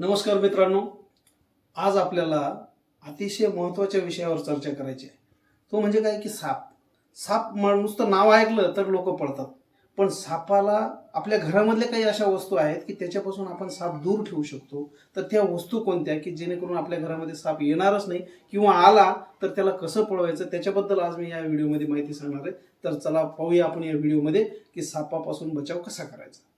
नमस्कार मित्रांनो. आज आपल्याला अतिशय महत्त्वाच्या विषयावर चर्चा करायची आहे. तो म्हणजे काय की साप. साप म- नुसतं नाव ऐकलं तर लोक पळतात. पण सापाला आपल्या घरामधल्या काही अशा वस्तू आहेत की त्याच्यापासून आपण साप दूर ठेवू शकतो. तर त्या वस्तू कोणत्या की जेणेकरून आपल्या घरामध्ये साप येणारच नाही किंवा आला तर त्याला कसं पळवायचं त्याच्याबद्दल आज मी या व्हिडिओमध्ये माहिती सांगणार आहे. तर चला पाहूया आपण या व्हिडिओमध्ये की सापापासून बचाव कसा करायचा.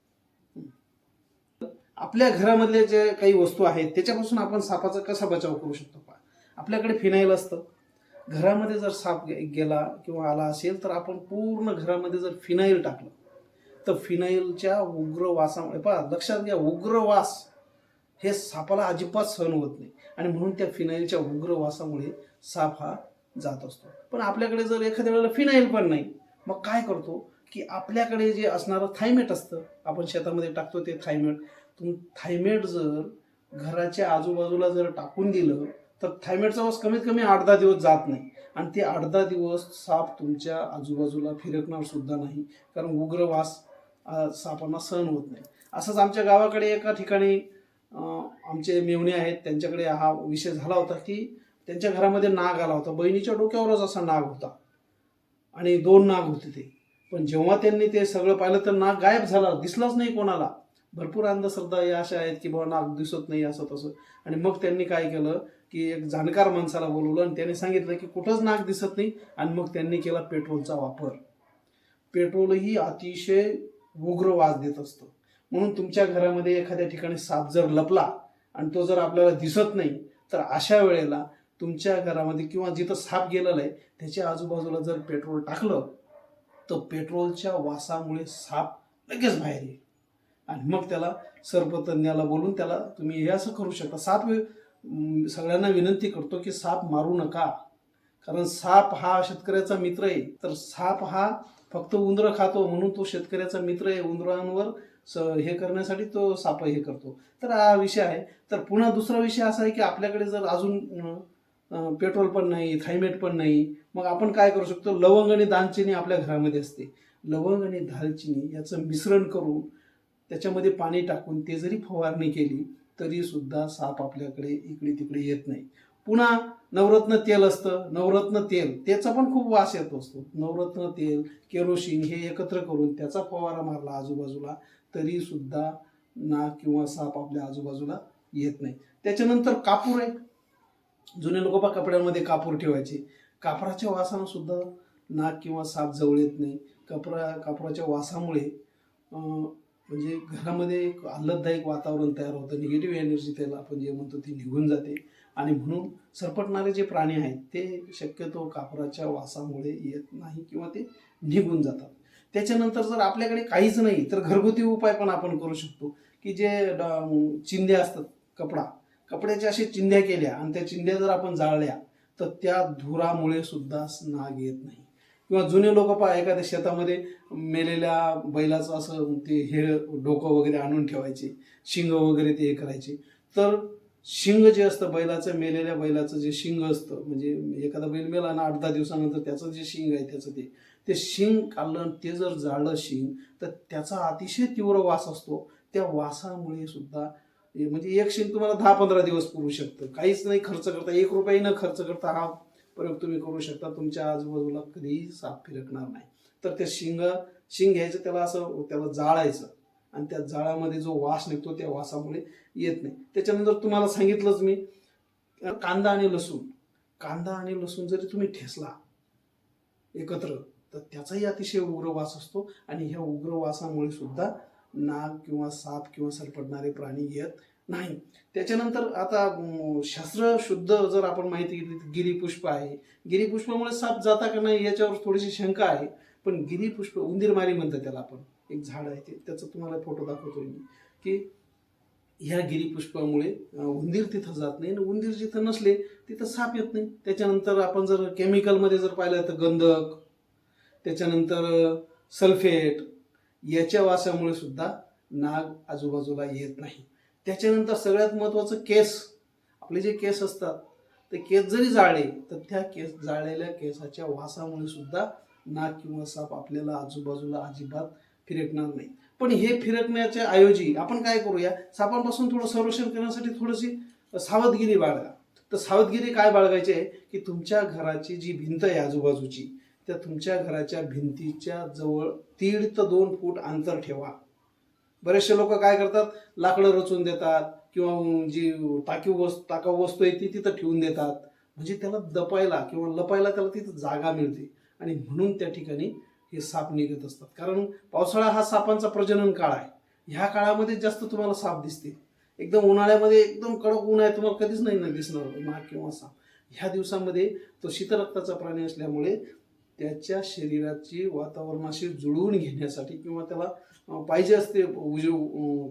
आपल्या घरामधले जे काही वस्तू आहेत त्याच्यापासून आपण सापाचा कसा बचाव करू शकतो पहा. आपल्याकडे फिनाईल असतं. घरामध्ये जर साप गे- गेला किंवा आला असेल तर आपण पूर्ण घरामध्ये जर फिनाईल टाकलं तर फिनाईलच्या उग्र वासामुळे पहा लक्षात घ्या उग्र वास हे सापाला अजिबात सहन होत नाही. आणि म्हणून त्या फिनाईलच्या उग्र वासामुळे साप हा जात असतो. पण आपल्याकडे जर एखाद्या वेळेला फिनाईल पण नाही मग काय करतो की आपल्याकडे जे असणारं थायमेट असतं आपण शेतामध्ये टाकतो ते थायमेट थायमेट जर घराच्या आजूबाजूला जर टाकून दिलं तर थायमेटचा वास कमीत कमी आठ दहा दिवस जात नाही. आणि ते आठ दहा दिवस साप तुमच्या आजूबाजूला फिरकणार सुद्धा नाही कारण उग्र वास सापांना सहन होत नाही. असंच आमच्या गावाकडे एका ठिकाणी आमचे मेवणे आहेत त्यांच्याकडे हा विषय झाला होता की त्यांच्या घरामध्ये नाग आला होता. बहिणीच्या डोक्यावरच असा नाग होता. आणि दोन नाग होते ते. पण जेव्हा त्यांनी ते सगळं पाहिलं तर नाग गायब झाला दिसलाच नाही कोणाला. भरपूर अंधश्रद्धा या अशा आहेत की बाबा नाग दिसत नाही असं तसं. आणि मग त्यांनी काय केलं की एक जाणकार माणसाला बोलवलं आणि त्याने सांगितलं की कुठंच नाग दिसत नाही आणि मग त्यांनी केला पेट्रोलचा वापर. पेट्रोलही अतिशय उग्र वास देत असतं. म्हणून तुमच्या घरामध्ये एखाद्या ठिकाणी साप जर लपला आणि तो जर आपल्याला दिसत नाही तर अशा वेळेला तुमच्या घरामध्ये किंवा जिथं साप गेलेला आहे त्याच्या आजूबाजूला जर पेट्रोल टाकलं तर पेट्रोलच्या वासामुळे साप लगेच बाहेर येईल. आणि मग त्याला सर्पतज्ञाला बोलून त्याला तुम्ही हे असं करू शकता. साप सगळ्यांना विनंती करतो की साप मारू नका. कारण साप हा शेतकऱ्याचा मित्र आहे. तर साप हा फक्त उंदरं खातो म्हणून तो शेतकऱ्याचा मित्र आहे. उंदरांवर स हे करण्यासाठी तो साप हे करतो. तर हा विषय आहे. तर पुन्हा दुसरा विषय असा आहे की आपल्याकडे जर अजून पेट्रोल पण नाही थायमेट पण नाही मग आपण काय करू शकतो? लवंग आणि दालचिनी आपल्या घरामध्ये असते. लवंग आणि दालचिनी याचं मिश्रण करून त्याच्यामध्ये पाणी टाकून ते जरी फवारणी केली तरी सुद्धा साप आपल्याकडे इकडे तिकडे येत नाही. पुन्हा नवरत्न तेल असतं. नवरत्न तेल त्याचा पण खूप वास येत असतो. नवरत्न तेल केरोसिन हे एकत्र करून त्याचा फवारा मारला आजूबाजूला तरी सुद्धा ना किंवा साप आपल्या आजूबाजूला येत नाही. त्याच्यानंतर कापूर आहे. जुने लोक बा कपड्यांमध्ये कापूर ठेवायचे. कापराच्या वासानं सुद्धा नाक किंवा साप जवळ येत नाही. कपरा कापराच्या वासामुळे म्हणजे घरामध्ये एक आल्हाददायक वातावरण तयार होतं. निगेटिव्ह एनर्जी त्याला आपण जे म्हणतो ती निघून जाते. आणि म्हणून सरपटणारे जे प्राणी आहेत ते शक्यतो कापराच्या वासामुळे येत नाही किंवा ते निघून जातात. त्याच्यानंतर जर आपल्याकडे काहीच नाही तर घरगुती उपाय पण आपण करू शकतो. की जे ड- चिंध्या असतात कपडा. कपड्याच्या असे चिंध्या केल्या आणि त्या चिंध्या जर आपण जाळल्या तर त्या धुरामुळे सुद्धा नाग येत नाही. किंवा जुने लोक पहा एखाद्या शेतामध्ये मेलेल्या बैलाचं असं ते हे डोकं वगैरे आणून ठेवायचे शिंग वगैरे ते हे करायचे. तर शिंग जे असतं बैलाचं मेलेल्या बैलाचं जे शिंग असतं म्हणजे एखादा बैल मेला ना आठ दहा दिवसानंतर त्याचं जे शिंग आहे त्याचं ते ते शिंग काढलं ते जर जाळलं शिंग तर त्याचा अतिशय तीव्र वास असतो. त्या वासामुळे सुद्धा म्हणजे एक शिंग तुम्हाला दहा पंधरा दिवस पुरू शकतं. काहीच नाही खर्च करता एक रुपयाही न खर्च करता हा प्रयोग तुम्ही करू शकता तुमच्या आजूबाजूला कधीही साप फिरकणार नाही. तर ते शिंग शिंग घ्यायचं त्याला असं त्याला जाळायचं. आणि त्या जाळामध्ये जो वास निघतो त्या वासामुळे येत नाही. त्याच्यानंतर तुम्हाला सांगितलंच मी कांदा आणि लसूण. कांदा आणि लसूण जरी तुम्ही ठेसला एकत्र तर त्याचाही अतिशय उग्र वास असतो. आणि ह्या उग्र वासामुळे सुद्धा नाग किंवा साप किंवा सरपडणारे प्राणी येत नाही. त्याच्यानंतर आता शास्त्रशुद्ध शास्त्र शुद्ध जर आपण माहिती घेतली तर गिरीपुष्प आहे. गिरीपुष्पामुळे साप जाता का नाही याच्यावर थोडीशी शंका आहे. पण गिरीपुष्प उंदीरमारी म्हणतात त्याला आपण. एक झाड आहे ते. त्याचा तुम्हाला फोटो दाखवतोय मी. की ह्या गिरीपुष्पामुळे उंदीर तिथं जात नाही. आणि उंदीर जिथं नसले तिथं साप येत नाही. त्याच्यानंतर आपण जर केमिकलमध्ये जर पाहिलं तर गंधक त्याच्यानंतर सल्फेट याच्या वासामुळे सुद्धा नाग आजूबाजूला येत नाही. त्याच्यानंतर सगळ्यात महत्त्वाचं केस. आपले जे केस असतात ते केस जरी जाळले तर त्या केस जाळलेल्या केसाच्या वासामुळे सुद्धा नाक किंवा साप आपल्याला आजूबाजूला अजिबात फिरकणार नाही. पण हे फिरकण्याच्या ऐवजी आपण काय करूया सापांपासून थोडं संरक्षण करण्यासाठी थोडीशी सावधगिरी बाळगा. तर सावधगिरी काय बाळगायची आहे? की तुमच्या घराची जी भिंत आहे आजूबाजूची त्या तुमच्या घराच्या भिंतीच्या जवळ दीड ते दोन फूट अंतर ठेवा. बरेचसे लोक काय करतात? लाकडं रचून देतात किंवा जी टाकीव वस्तू टाकाऊ वस्तू आहे ती तिथं ठेवून देतात. म्हणजे त्याला दपायला किंवा लपायला त्याला तिथं जागा मिळते. आणि म्हणून त्या ठिकाणी हे साप निघत असतात. कारण पावसाळा हा सापांचा प्रजनन काळ आहे. ह्या काळामध्ये जास्त तुम्हाला साप दिसते एकदम उन्हाळ्यामध्ये एकदम कडक ऊन आहे तुम्हाला कधीच नाही ना दिसणार. माग किंवा साप. ह्या दिवसामध्ये तो शीतरक्ताचा प्राणी असल्यामुळे त्याच्या शरीराची वातावरणाशी जुळवून घेण्यासाठी किंवा त्याला पाहिजे असते उज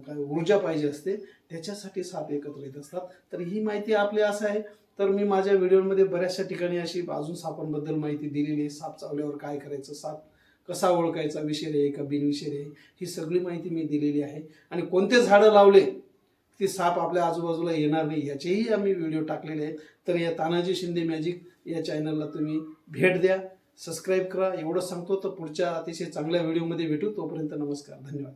काय ऊर्जा पाहिजे असते त्याच्यासाठी साप एकत्र येत असतात. तर ही माहिती आपली असं आहे. तर मी माझ्या व्हिडिओमध्ये बऱ्याचशा ठिकाणी अशी अजून सापांबद्दल माहिती दिलेली आहे. साप चावल्यावर काय करायचं साप कसा ओळखायचा विषय आहे का बिनविषय आहे ही सगळी माहिती मी दिलेली आहे. आणि कोणते झाडं लावले ते साप आपल्या आजूबाजूला येणार नाही याचेही आम्ही व्हिडिओ टाकलेले आहेत. तर या तानाजी शिंदे मॅजिक या चॅनलला तुम्ही भेट द्या. सबस्क्राईब करा. एवढं सांगतो तर पुढच्या अतिशय चांगल्या व्हिडिओमध्ये भेटू. तोपर्यंत नमस्कार. धन्यवाद.